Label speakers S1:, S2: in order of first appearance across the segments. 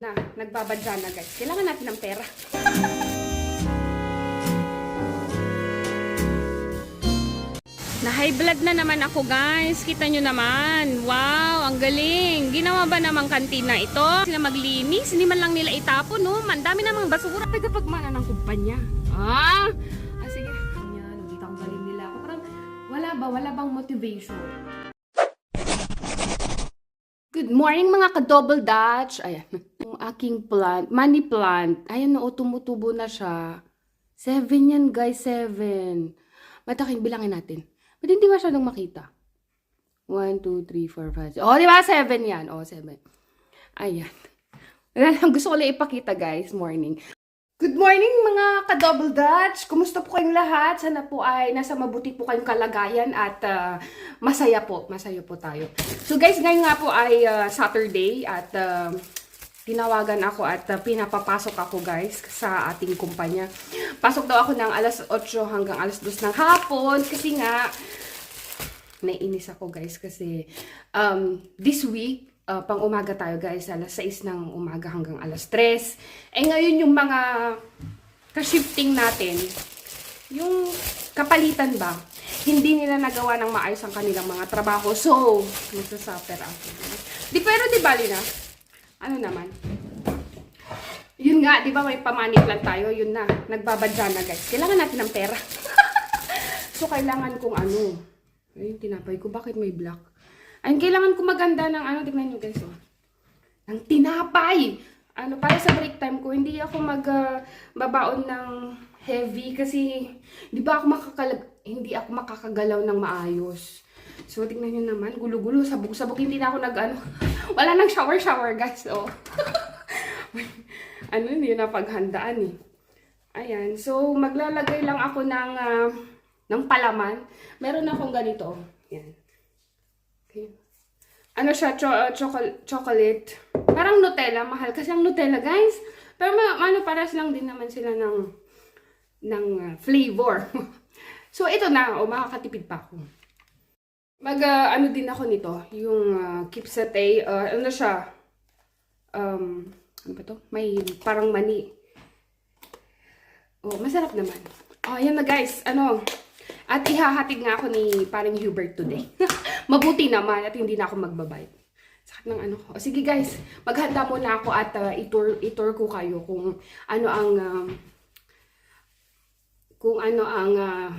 S1: na nagbabadya na guys. Kailangan natin ng pera. Na high blood na naman ako guys. Kita nyo naman. Wow, ang galing. Ginawa ba namang kantina ito? Sila maglinis. Hindi man lang nila itapon, no? Man, dami namang basura. Tagapagmana ng kumpanya. Ah, ah sige. Yan, nakita ko galing nila ako. Parang wala ba? Wala bang motivation? Morning mga ka-double dutch. Ayan. Yung aking plant, money plant. Ayan na, tumutubo na siya. Seven yan guys, seven. Mataking bilangin natin. Ba't hindi masyadong makita? One, two, three, four, five, six. Oh, di ba? Seven yan. Oh, seven. Ayan. Gusto ko lang ipakita guys, morning. Good morning mga ka-double dutch! Kumusta po kayong lahat? Sana po ay nasa mabuti po kayong kalagayan at ah, masaya po. Masaya po tayo. So guys, ngayon nga po ay ah, Saturday at tinawagan ako at ah, pinapapasok ako guys sa ating kumpanya. Pasok daw ako ng alas 8 hanggang alas 2 ng hapon kasi nga naiinis ako guys kasi um, this week, uh, pang umaga tayo guys, alas 6 ng umaga hanggang alas 3. Eh ngayon yung mga ka-shifting natin, yung kapalitan ba, hindi nila nagawa ng maayos ang kanilang mga trabaho. So, magsasuffer ako. Di, pero di bali na. Ano naman? Yun nga, di ba may pamanip lang tayo, yun na, nagbabadya na guys. Kailangan natin ng pera. so, kailangan kong ano, ayun, tinapay ko, bakit may black? Ayun, kailangan ko maganda ng ano, tignan nyo guys, oh. Ng tinapay! Ano, para sa break time ko, hindi ako mag, ah, babaon ng heavy kasi, di ba ako makakalag, hindi ako makakagalaw ng maayos. So, tignan nyo naman, gulo-gulo, sabog-sabog, hindi na ako nag, ano, wala nang shower-shower, guys, oh. ano, hindi na paghandaan, eh. Ayan, so, maglalagay lang ako ng, ah, ng palaman. Meron akong ganito, oh. Yan. Okay. Ano siya, cho- chocolate, chocolate. Parang Nutella, mahal kasi ang Nutella, guys. Pero ma- ano, paras lang din naman sila ng, ng uh, flavor. so, ito na, o makakatipid pa ako. Mag, uh, ano din ako nito, yung uh, Kipsate, uh, ano siya, um, ano ba to? May parang mani. Oh, masarap naman. Oh, ayan na guys, ano, at ihahatid nga ako ni paring Hubert today. Mabuti naman at hindi na ako magbabayad. Sakit ng ano. O sige guys, maghanda muna ako at uh, itur, itur ko kayo kung ano ang um, kung ano ang uh,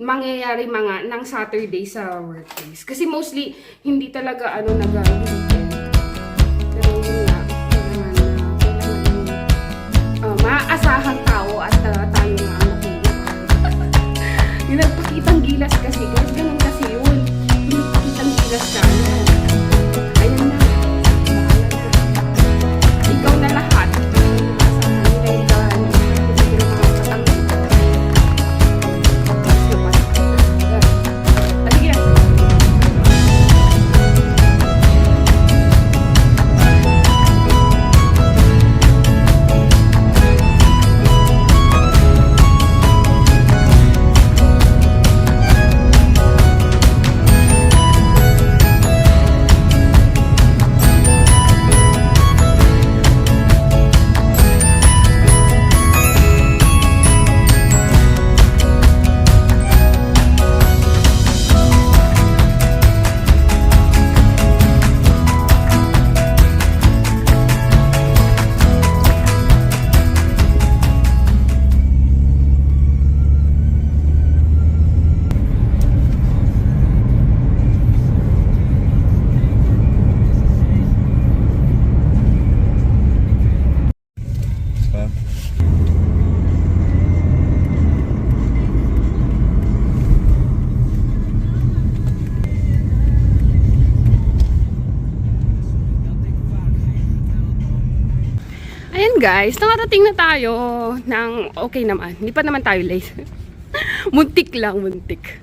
S1: mangyayari mga ng Saturday sa workplace. Kasi mostly hindi talaga ano nag las de guys, nakarating na tayo ng okay naman. Hindi pa naman tayo late. muntik lang, muntik.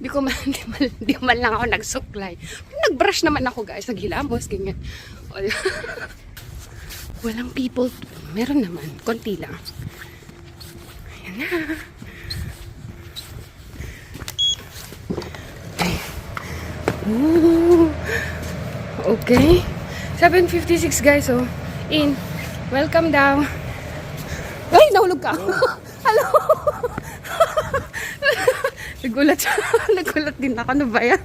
S1: Di ko man, di man, di man lang ako nagsuklay. Nag-brush naman ako guys, naghilamos, ganyan. Wala. Walang people. Meron naman, konti lang. Ayan na. Okay. 7.56 guys, oh. In. Welcome daw. Ay, nahulog ka. Hello. Nagulat siya. Nagulat din ako. Ano ba yan?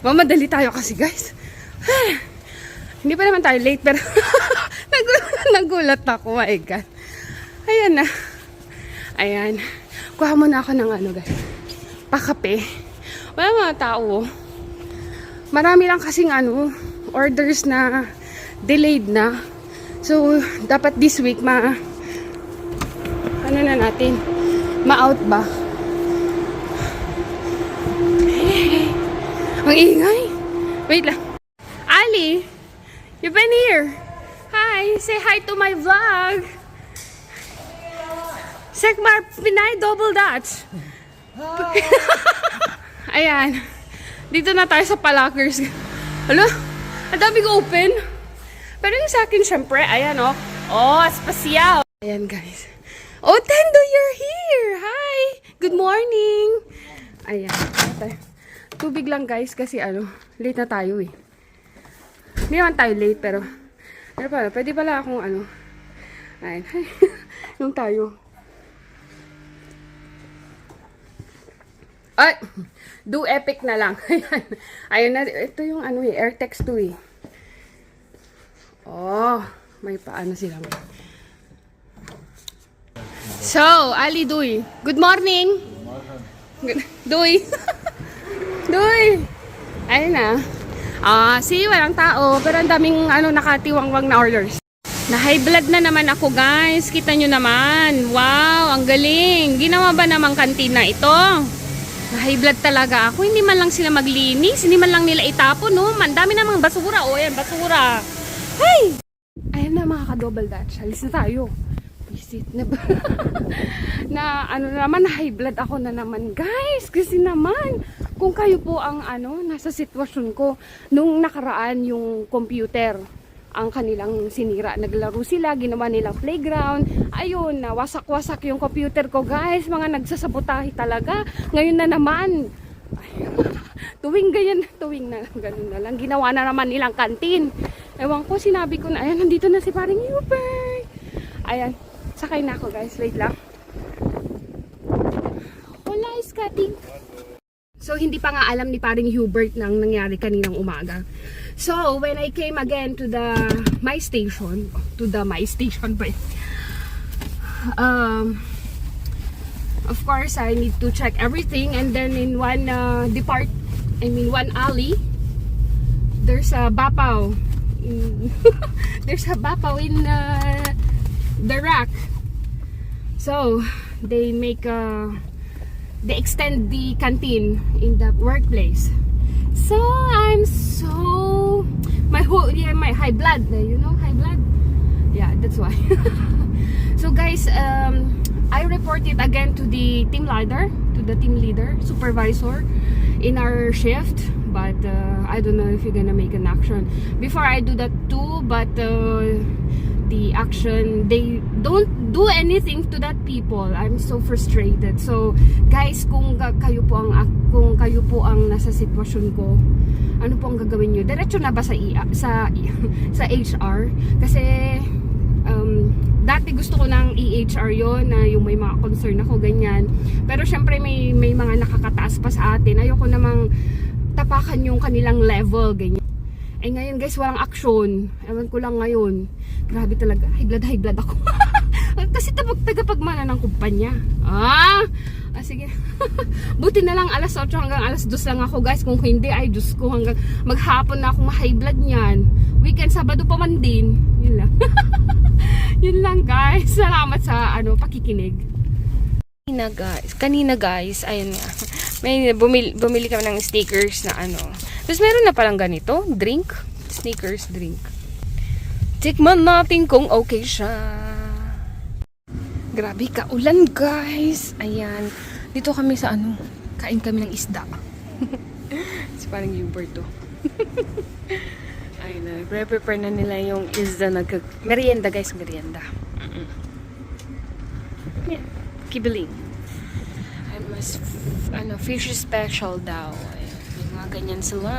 S1: Mamadali tayo kasi guys. Hindi pa naman tayo late pero nagulat, nagulat ako. My God. Ayan na. Ayan. Kuha muna ako ng ano guys. Pakape. Wala mga tao. oh. Marami lang kasing ano, orders na delayed na. So, dapat this week ma ano na natin, ma-out ba? Hey, ang ingay. Wait lang. Ali, you've been here. Hi, say hi to my vlog. Sekmar Pinay Double Dutch. Ayan. Dito na tayo sa Palakers. Alo, ang daming open. Pero yung sa akin, syempre, ayan oh. Oh, spasyal. Ayan guys. Oh, Tendo, you're here. Hi. Good morning. Ayan. Tubig lang guys kasi ano, late na tayo eh. Hindi naman tayo late pero ano pala, pwede pala akong ano. Ayan. yung tayo. Ay! Do epic na lang. Ayan. Ayun na. Ito yung ano eh. AirTex 2 eh. Oh. May paano sila. So, Ali Duy. Good morning. Good Duy. Duy. Ayun na. Ah, see, walang tao. Pero ang daming ano, nakatiwangwang na orders. Na high blood na naman ako guys. Kita nyo naman. Wow, ang galing. Ginawa ba namang kantina ito? Na high blood talaga ako. Hindi man lang sila maglinis. Hindi man lang nila itapon, no? Man, dami namang basura. O, yan, basura. Hey! Ayan na mga ka-double dutch. Alis na tayo. Visit na ba? na ano na naman, high blood ako na naman. Guys, kasi naman, kung kayo po ang ano, nasa sitwasyon ko, nung nakaraan yung computer, ang kanilang sinira. Naglaro sila, ginawa nilang playground. Ayun, wasak-wasak yung computer ko, guys. Mga nagsasabotahe talaga. Ngayon na naman, ay, tuwing ganyan, tuwing na ganun na lang. Ginawa na naman nilang kantin. Ewan ko, sinabi ko na, ayan, nandito na si paring Hubert. Ayan, sakay na ako guys. Wait lang. Hola, Scotty. So, hindi pa nga alam ni paring Hubert nang nangyari kaninang umaga. So, when I came again to the my station, to the my station ba? Um, of course, I need to check everything and then in one uh, depart, I mean one alley, there's a bapaw. In- there's a bapaw in uh, the rack. So, they make a they extend the canteen in the workplace. So I'm so my whole yeah my high blood uh, you know high blood yeah that's why. so guys um I reported again to the team leader to the team leader supervisor in our shift but uh, I don't know if you're gonna make an action. Before I do that too but uh, the action they don't do anything to that people. I'm so frustrated. So guys kung kayo po ang kung kayo po ang nasa sitwasyon ko ano po ang gagawin niyo? Diretso na ba sa IA, sa sa HR kasi um, dati gusto ko ng EHR yon na yung may mga concern ako ganyan. Pero syempre may may mga nakakataas pa sa atin. Ayoko namang tapakan yung kanilang level ganyan eh ngayon guys, walang action. Ewan ko lang ngayon. Grabe talaga. High blood, high blood ako. Kasi tabag tagapagmana ng kumpanya. Ah! ah sige. Buti na lang alas 8 hanggang alas 2 lang ako guys. Kung hindi, ay Diyos ko hanggang maghapon na akong high blood niyan. Weekend, Sabado pa man din. Yun lang. Yun lang guys. Salamat sa ano pakikinig. Kanina guys, kanina guys, ayun nga. May bumili, bumili kami ng stickers na ano. Tapos meron na palang ganito, drink. Sneakers drink. Tikman natin kung okay siya. Grabe ka, ulan guys. Ayan. Dito kami sa ano, kain kami ng isda. si parang Hubert to. Ayun na, prepare na nila yung isda na merienda guys, merienda. Mm-mm. Yeah, kibiling. I must, ano, fish special daw. May mga ganyan sila.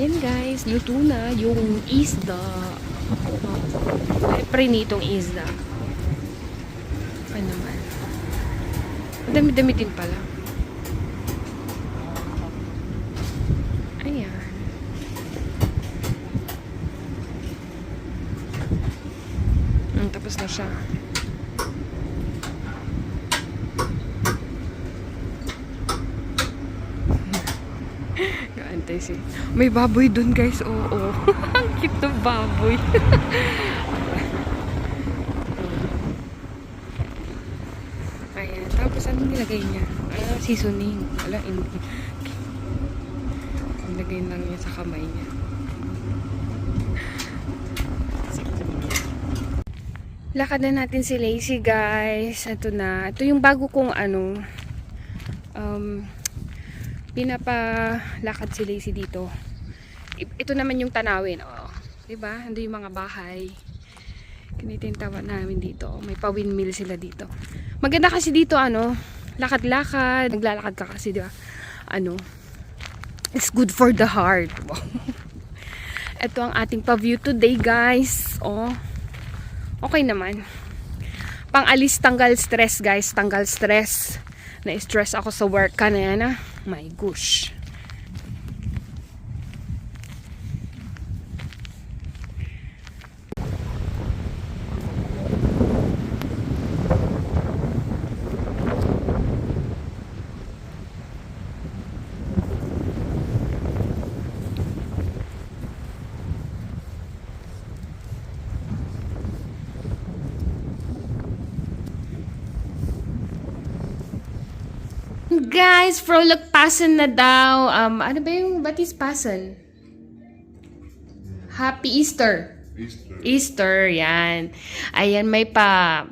S2: Yan guys, luto na yung isda. Oh, prinitong isda. Ano naman. Dami-dami din pala. Ayan. Mm, tapos na siya. Gaantay si. May baboy dun guys, oo. Ang cute ng baboy. Ayan. Tapos anong nilagay niya? Ah, seasoning. Wala, hindi. Nilagay lang niya sa kamay niya. Lakad na natin si Lacey, guys. Ito na. Ito yung bago kong ano, um, pinapalakad si Lacey dito. Ito naman yung tanawin. Oh. 'Di ba? Ando yung mga bahay. Ganito yung tawa namin dito. May pa-windmill sila dito. Maganda kasi dito ano, lakad-lakad. Naglalakad ka kasi, 'di ba? Ano, it's good for the heart. Ito ang ating pa-view today, guys. Oh. Okay naman. Pang-alis, tanggal stress, guys. Tanggal stress. Na-stress ako sa work ka na ah. My gosh. Guys, frolic pasan na daw. Um, ano ba yung batis pasan? Happy Easter.
S3: Easter.
S2: Easter, yan. Ayan, may pa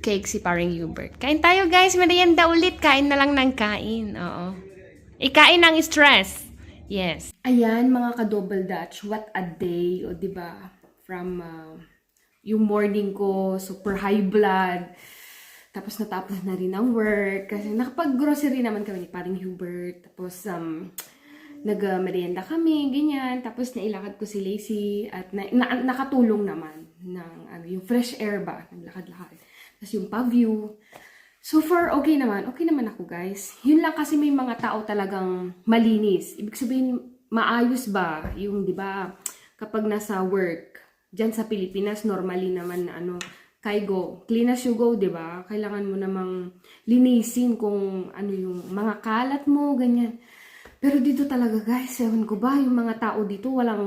S2: cake si paring Hubert. Kain tayo guys, merienda ulit. Kain na lang ng kain. Oo. Ikain ng stress. Yes.
S1: Ayan, mga ka-double dutch, what a day, o di ba? From uh, yung morning ko, super high blood. Tapos natapos na rin ang work. Kasi nakapag-grocery naman kami ni paring Hubert. Tapos um, nag-merienda kami, ganyan. Tapos nailakad ko si Lacey at na, na- nakatulong naman ng ano, yung fresh air ba, naglakad-lakad. Tapos yung pa-view. So far, okay naman. Okay naman ako, guys. Yun lang kasi may mga tao talagang malinis. Ibig sabihin, maayos ba? Yung, di ba, kapag nasa work, dyan sa Pilipinas, normally naman na ano, kay go, clean as you go, di ba? Kailangan mo namang linisin kung ano yung mga kalat mo, ganyan. Pero dito talaga, guys, ewan ko ba, yung mga tao dito, walang,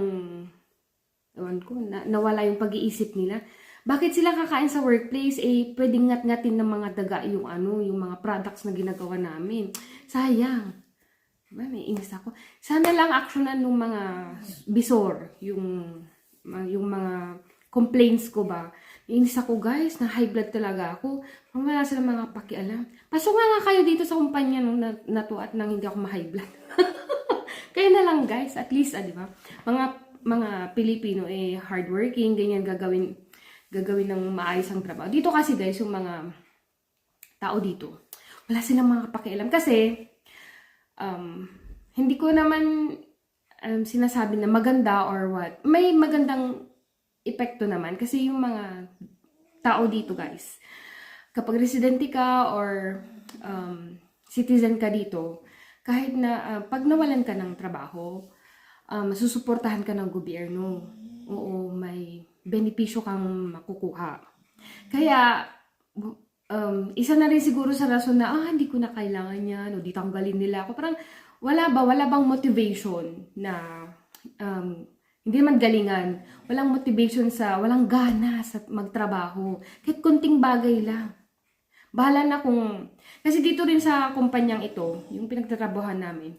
S1: ewan ko, na, nawala yung pag-iisip nila. Bakit sila kakain sa workplace? Eh, pwedeng ngat-ngatin ng mga daga yung ano, yung mga products na ginagawa namin. Sayang. Diba, may inis ako. Sana lang actionan ng mga bisor, yung, yung mga complaints ko ba. Inis ako guys, na high blood talaga ako. Wala silang mga pakialam. Pasok nga nga kayo dito sa kumpanya nung na, na to at nang hindi ako ma-high blood. Kayo na lang guys, at least, ah, di ba? Mga mga Pilipino eh hardworking, ganyan gagawin gagawin ng maayos ang trabaho. Dito kasi guys, yung mga tao dito, wala silang mga pakialam kasi um, hindi ko naman um, sinasabi na maganda or what. May magandang epekto naman kasi yung mga tao dito guys, kapag residente ka or um, citizen ka dito, kahit na ah, pag nawalan ka ng trabaho, um, susuportahan ka ng gobyerno. Oo, may benepisyo kang makukuha. Kaya, um, isa na rin siguro sa rason na, ah, hindi ko na kailangan yan, o di tanggalin nila ako. Parang, wala ba, wala bang motivation na, um, hindi man galingan, walang motivation sa, walang gana sa magtrabaho. Kahit kunting bagay lang. Bahala na kung, kasi dito rin sa kumpanyang ito, yung pinagtatrabahan namin,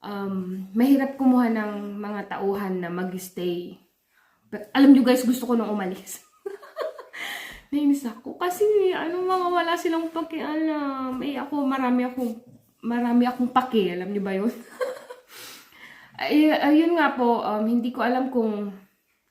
S1: um, mahirap kumuha ng mga tauhan na mag-stay. Alam nyo guys, gusto ko nang umalis. Nainis ako. Kasi, ano mga wala silang pakialam. Eh, ako, marami akong, marami akong paki. Alam nyo ba yun? Ay, ayun nga po, um, hindi ko alam kung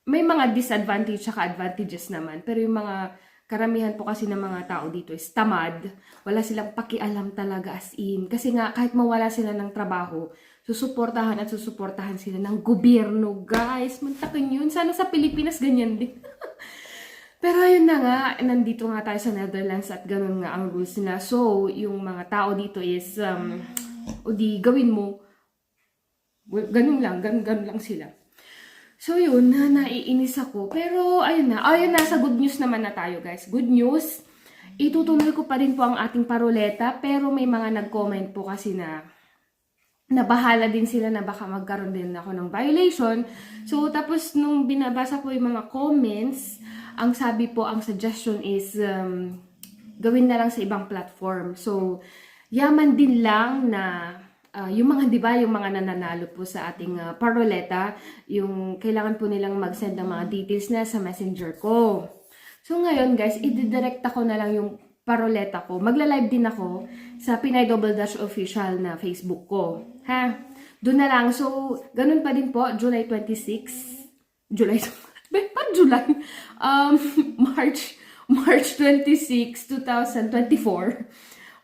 S1: may mga disadvantage at advantages naman. Pero yung mga karamihan po kasi ng mga tao dito is tamad. Wala silang pakialam talaga as in. Kasi nga, kahit mawala sila ng trabaho, susuportahan at susuportahan sila ng gobyerno, guys. Mantakin yun. Sana sa Pilipinas ganyan din. Pero ayun na nga, nandito nga tayo sa Netherlands at ganun nga ang rules nila. So, yung mga tao dito is, um, o di gawin mo, ganun lang, ganun, ganun lang sila. So yun, na naiinis ako. Pero ayun na, ayun na, sa good news naman na tayo guys. Good news, itutuloy ko pa rin po ang ating paroleta, pero may mga nag-comment po kasi na nabahala din sila na baka magkaroon din ako ng violation. So, tapos nung binabasa ko yung mga comments, ang sabi po, ang suggestion is um, gawin na lang sa ibang platform. So, yaman din lang na ah, yung mga, di ba, yung mga nananalo po sa ating ah, paroleta, yung kailangan po nilang mag-send ng mga details na sa messenger ko. So ngayon guys, i-direct ko na lang yung paroleta ko. Magla-live din ako sa Pinay Double Dash official na Facebook ko. Ha? Doon na lang. So, ganun pa din po, July 26. July, pa July? Um, March, March 26, 2024.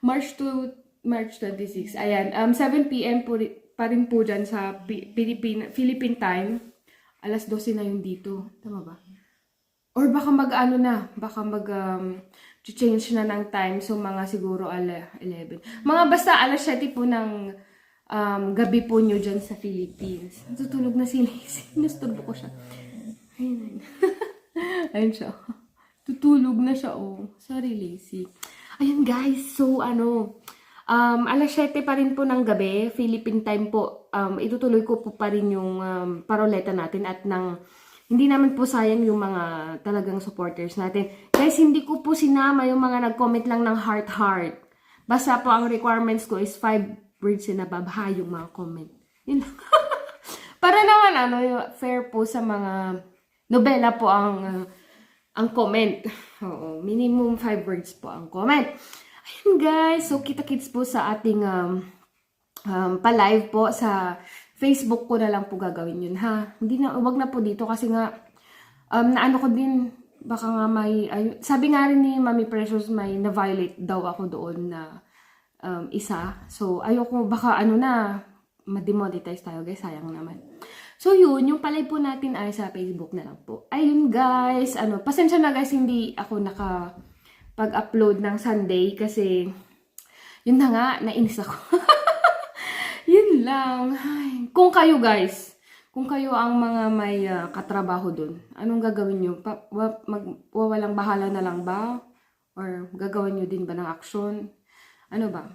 S1: March to March 26. Ayan, um, 7 p.m. po, ri- pa rin po dyan sa Pi- Philippine, Philippine time. Alas 12 na yun dito. Tama ba? Or baka mag-ano na, baka mag um, change na ng time. So, mga siguro ala 11. Mga basta alas 7 po ng um, gabi po nyo dyan sa Philippines. Tutulog na si Lacey. Nasturbo ko siya. Ayun, ayun. ayun siya. Tutulog na siya, oh. Sorry, Lacey. Ayun, guys. So, ano, um, alas 7 pa rin po ng gabi, Philippine time po. Um, itutuloy ko po pa rin yung um, paroleta natin at ng hindi naman po sayang yung mga talagang supporters natin. Guys, hindi ko po sinama yung mga nag-comment lang ng heart-heart. Basta po ang requirements ko is 5 words na babha yung mga comment. Yun. Para naman ano, fair po sa mga nobela po ang uh, ang comment. Oo, minimum 5 words po ang comment. Ayun guys, so kita-kits po sa ating um, um, pa-live po sa Facebook ko na lang po gagawin yun ha. Hindi na, wag na po dito kasi nga um, naano ko din baka nga may, ay, sabi nga rin ni Mami Precious may na-violate daw ako doon na um, isa. So, ayoko, baka ano na, ma-demonetize tayo guys, sayang naman. So, yun, yung palay po natin ay sa Facebook na lang po. Ayun guys, ano, pasensya na guys, hindi ako naka pag-upload ng Sunday kasi yun na nga, nainis ako. yun lang. Ay, kung kayo guys, kung kayo ang mga may ah, katrabaho dun, anong gagawin nyo? Pa, bahala na lang ba? Or gagawin nyo din ba ng action? Ano ba?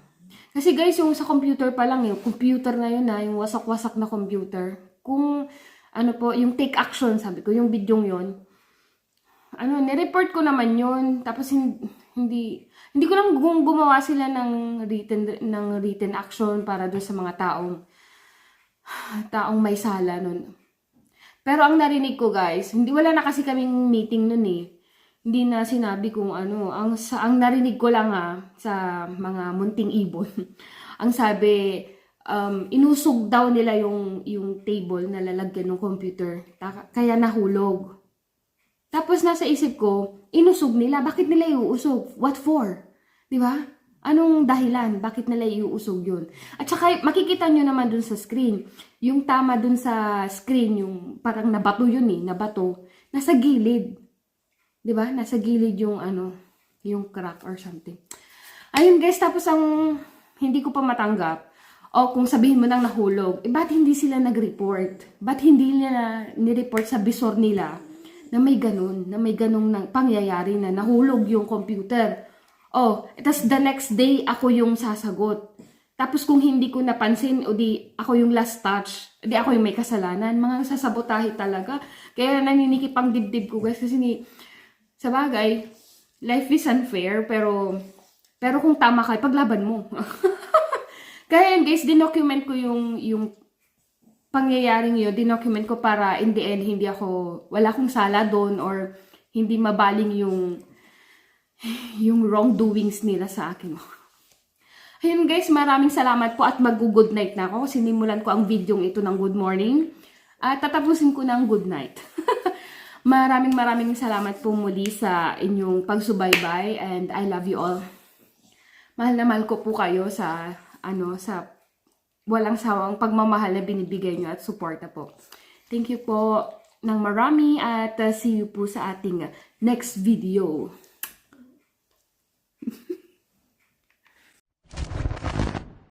S1: Kasi guys, yung sa computer pa lang, yung computer na yun na, yung wasak-wasak na computer. Kung, ano po, yung take action, sabi ko, yung video yun, ano, nireport ko naman yun. Tapos, hin- hindi, hindi ko lang gumawa sila ng written, ng written action para doon sa mga taong, taong may sala nun. Pero ang narinig ko guys, hindi wala na kasi kaming meeting nun eh. Hindi na sinabi kung ano, ang sa ang narinig ko lang ah sa mga munting ibon. ang sabi um, inusog daw nila yung yung table na lalagyan ng computer. Kaya nahulog. Tapos nasa isip ko, inusog nila. Bakit nila iuusog? What for? Di ba? Anong dahilan? Bakit nila iuusog yun? At saka makikita nyo naman dun sa screen. Yung tama dun sa screen, yung parang nabato yun eh, nabato. Nasa gilid. Di ba? Nasa gilid yung ano, yung crack or something. Ayun guys, tapos ang hindi ko pa matanggap, o kung sabihin mo nang nahulog, eh ba't hindi sila nag-report? Ba't hindi nila ni-report sa bisor nila na may ganun, na may ganung nang pangyayari na nahulog yung computer? Oh, tapos the next day, ako yung sasagot. Tapos kung hindi ko napansin, o di ako yung last touch, di ako yung may kasalanan. Mga sasabotahe talaga. Kaya naninikip ang dibdib ko guys kasi ni, sa bagay, life is unfair, pero, pero kung tama ka, paglaban mo. Kaya yun guys, dinocument ko yung, yung pangyayaring yun, dinocument ko para in the end, hindi ako, wala akong sala doon or hindi mabaling yung, yung wrongdoings nila sa akin. Ayun guys, maraming salamat po at mag-good night na ako. Sinimulan ko ang video ito ng good morning. At tatapusin ko ng good night. maraming maraming salamat po muli sa inyong pagsubaybay and I love you all. Mahal na mahal ko po kayo sa ano sa walang sawang pagmamahal na binibigay nyo at suporta po. Thank you po ng marami at uh, see you po sa ating next video.